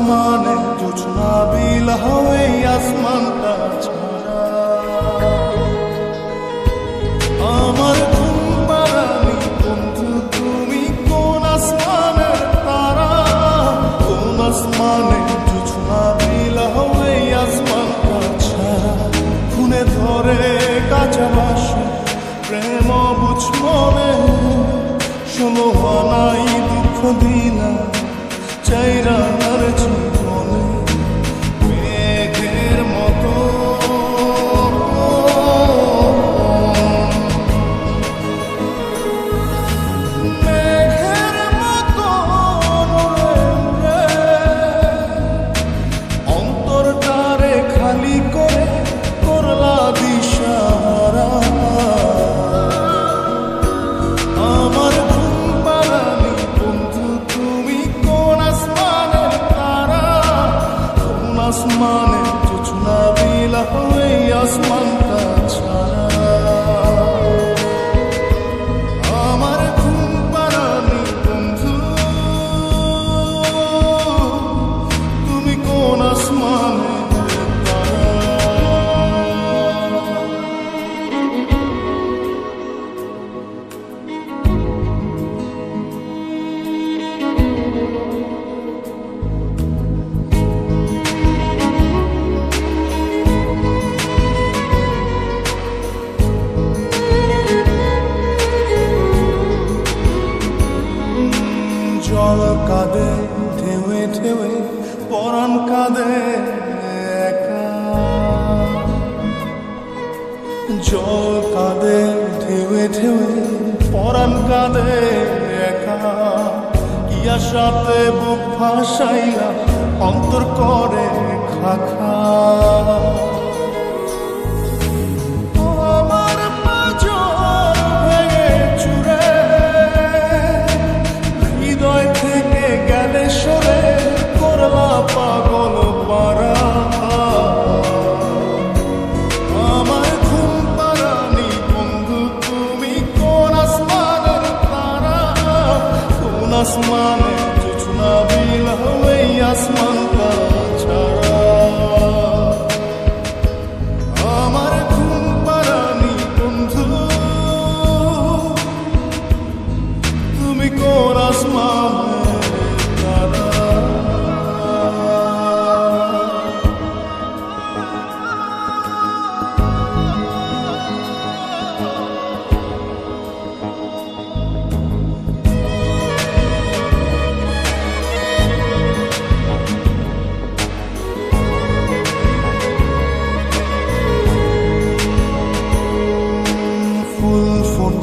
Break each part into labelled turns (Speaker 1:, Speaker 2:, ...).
Speaker 1: আসমানে জোছনা বিলাহ এই আসমানটা ছাড়া। আমার ঘুম আসমানে দুঃখ দিলা চাইরা কোন আসমানে জোছনা বিলা হয়ে জল কাঁদে ঢেউে ঢেউে পরাণ কাঁদে জল কাঁদে ঢেউে ঢেউে পরাণ কাঁদে একা। ইয়া সাথে বুক ভাসাইলা অন্তর করে খাখা। কোন আসমানে জোছনা বিল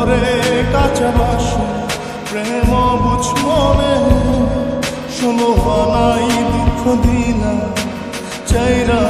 Speaker 1: করে কাঁচা বাসু প্রেম বুঝ মনে। শোনো নাই দুঃখ দিনা চাইরা